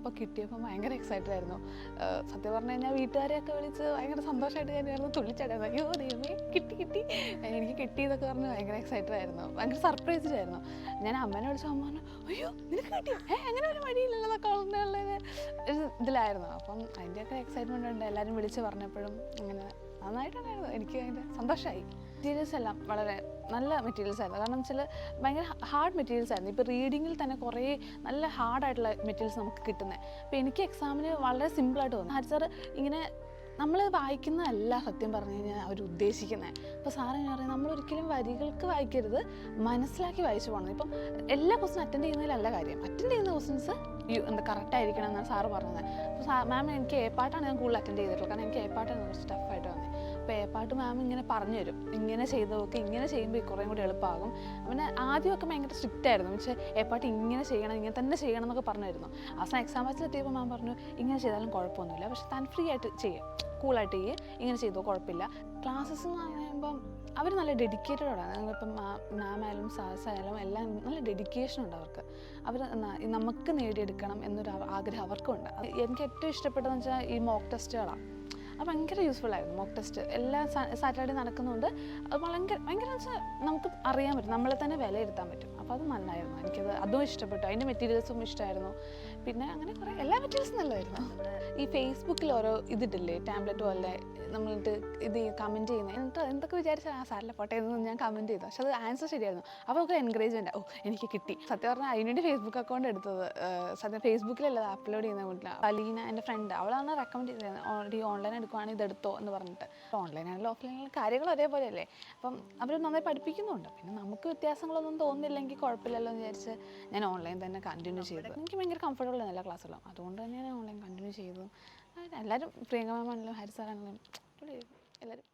അപ്പോൾ കിട്ടിയപ്പോൾ ഭയങ്കര എക്സൈറ്റഡ് ആയിരുന്നു. സത്യം പറഞ്ഞു കഴിഞ്ഞാൽ വീട്ടുകാരെയൊക്കെ വിളിച്ച് ഭയങ്കര സന്തോഷമായിട്ട് ഞാനായിരുന്നു തുള്ളിച്ചടയുന്നു അയ്യോ ദൈവമേ കിട്ടി കിട്ടി. എനിക്ക് കിട്ടിയതൊക്കെ പറഞ്ഞ് ഭയങ്കര എക്സൈറ്റഡ് ആയിരുന്നു. ഭയങ്കര ആയിരുന്നു. ഞാൻ അമ്മനെ വിളിച്ച അമ്മ പറഞ്ഞു അയ്യോ നിനക്ക് കിട്ടി. ഏഹ് അങ്ങനെ ഒരു വഴിയില്ലല്ലോ എന്നൊക്കെ ഇതിലായിരുന്നു. അപ്പം അതിന്റെയൊക്കെ എക്സൈറ്റ്മെന്റ് ഉണ്ട്. എല്ലാവരും വിളിച്ച് പറഞ്ഞപ്പോഴും അങ്ങനെ നന്നായിട്ടുണ്ടായിരുന്നു. എനിക്ക് അതിന്റെ സന്തോഷമായി സീരിയസ് എല്ലാം വളരെ നല്ല മെറ്റീരിയൽസ് ആയിരുന്നു. കാരണം വെച്ചാൽ ഭയങ്കര ഹാർഡ് മെറ്റീരിയൽസ് ആയിരുന്നു. ഇപ്പോൾ റീഡിങ്ങിൽ തന്നെ കുറേ നല്ല ഹാർഡായിട്ടുള്ള മെറ്റീരിയൽസ് നമുക്ക് കിട്ടുന്നത് അപ്പോൾ എനിക്ക് എക്സാമിന് വളരെ സിമ്പിളായിട്ട് തോന്നി. ഹരി സാർ ഇങ്ങനെ നമ്മൾ വായിക്കുന്നതല്ല സത്യം പറഞ്ഞു കഴിഞ്ഞാൽ അവർ ഉദ്ദേശിക്കുന്നത് അപ്പോൾ സാറ് ഞാൻ പറയുന്നത് നമ്മൾ ഒരിക്കലും വരികൾക്ക് വായിക്കരുത്. മനസ്സിലാക്കി വായിച്ചു പോകണം ഇപ്പം എല്ലാ ക്വസ്റ്റ്യൻ അറ്റൻഡ് ചെയ്യുന്നതിലല്ല കാര്യം. അറ്റൻഡ് ചെയ്യുന്ന ക്വസ്റ്റൻസ് എന്താ കറക്റ്റ് ആയിരിക്കണം എന്നാണ് സാറ് പറഞ്ഞത്. അപ്പോൾ മാം എനിക്ക് എ പാട്ടാണ് ഞാൻ കൂടുതൽ അറ്റൻഡ് ചെയ്തിട്ടുള്ളത് കാരണം എനിക്ക് എ പാട്ടാണ് കുറച്ച് ടഫായിട്ട് വന്നത് എ മാം ഇങ്ങനെ പറഞ്ഞു തരും ഇങ്ങനെ ചെയ്ത് നോക്ക് ഇങ്ങനെ ചെയ്യുമ്പോൾ കുറേ കൂടി എളുപ്പമാകും. പിന്നെ ആദ്യമൊക്കെ ഭയങ്കര സ്ട്രിക്റ്റ് ആയിരുന്നു. പക്ഷേ ഏപ്പാട്ട് ഇങ്ങനെ ചെയ്യണം ഇങ്ങനെ തന്നെ ചെയ്യണം എന്നൊക്കെ പറഞ്ഞിരുന്നു അവസാനം എക്സാം ബാച്ചിലെത്തിയപ്പോൾ മാം പറഞ്ഞു ഇങ്ങനെ ചെയ്താലും കുഴപ്പമൊന്നുമില്ല. പക്ഷെ താൻ ഫ്രീ ആയിട്ട് ചെയ്യും. കൂളായിട്ട് ചെയ്യേ. ഇങ്ങനെ ചെയ്തോ കുഴപ്പമില്ല. ക്ലാസ്സസ് എന്ന് പറയുമ്പം അവർ നല്ല ഡെഡിക്കേറ്റഡ് ആണ് നിങ്ങളിപ്പം മാം ആയാലും സാസ് ആയാലും എല്ലാം നല്ല ഡെഡിക്കേഷൻ ഉണ്ട് അവർക്ക്. അവർ നമുക്ക് നേടിയെടുക്കണം എന്നൊരു ആഗ്രഹം അവർക്കുണ്ട്. എനിക്ക് ഏറ്റവും ഇഷ്ടപ്പെട്ടതെന്ന് വെച്ചാൽ ഈ മോക്ക് ടെസ്റ്റുകളാണ് അത് ഭയങ്കര യൂസ്ഫുൾ ആയിരുന്നു മോക്ക് ടെസ്റ്റ് എല്ലാ സാറ്റർഡേ നടക്കുന്നുണ്ട് അത് ഭയങ്കര ഭയങ്കര നമുക്ക് അറിയാൻ പറ്റും നമ്മളെ തന്നെ വിലയിരുത്താൻ പറ്റും. അപ്പോൾ അത് നന്നായിരുന്നു എനിക്കത് അതും ഇഷ്ടപ്പെട്ടു. അതിന്റെ മെറ്റീരിയൽസും ഇഷ്ടമായിരുന്നു പിന്നെ അങ്ങനെ കുറേ എല്ലാ മെറ്റീരിയൽസും നല്ലതായിരുന്നു. ഈ ഫേസ്ബുക്കിൽ ഓരോ ഇതിട്ടില്ലേ ടാബ്ലറ്റ് പോലെ നമ്മളിട്ട് ഇത് കമന്റ് ചെയ്യുന്നത് എന്നിട്ട് എന്തൊക്കെ വിചാരിച്ചാൽ ആ സാറിലെ ഫോട്ടോ എന്ന് ഞാൻ കമന്റ് ചെയ്തു. പക്ഷെ അത് ആൻസർ ശരിയായിരുന്നു. അപ്പോൾ ഒരു എൻകറേജ്മെന്റ് ഓ എനിക്ക് കിട്ടി. സത്യം പറഞ്ഞാൽ അതിനുവേണ്ടി ഫേസ്ബുക്ക് അക്കൗണ്ട് എടുത്തത് സത്യം ഫേസ്ബുക്കിലല്ല അപ്ലോഡ് ചെയ്യുന്ന വീട്ടിൽ അലീന എന്റെ ഫ്രണ്ട് അവളാണ് റെക്കമെൻഡ് ചെയ്തത് ഓൾറെഡി ഓൺലൈൻ എടുക്കുവാണെങ്കിൽ ഇത് എടുത്തോ എന്ന് പറഞ്ഞിട്ട്. ഓഫ്ലൈൻ ആണെങ്കിലും കാര്യങ്ങൾ ഒരേപോലെ അല്ലേ അപ്പം അവർ നന്നായി പഠിപ്പിക്കുന്നുണ്ട്. പിന്നെ നമുക്ക് വ്യത്യാസങ്ങളൊന്നും തോന്നുന്നില്ലെങ്കിൽ കുഴപ്പമില്ലല്ലോ എന്ന് വിചാരിച്ച് ഞാൻ ഓൺലൈൻ തന്നെ കണ്ടിന്യൂ ചെയ്തു. എനിക്ക് ഭയങ്കര കംഫർട്ടബിൾ ആണ് എല്ലാ ക്ലാസ്സുകളും അതുകൊണ്ട് തന്നെ ഞാൻ ഓൺലൈൻ കണ്ടിന്യൂ ചെയ്തു. എല്ലാവരും പ്രിയങ്ക മാമാണെങ്കിലും ഹരി സാറാണെങ്കിലും എല്ലാവരും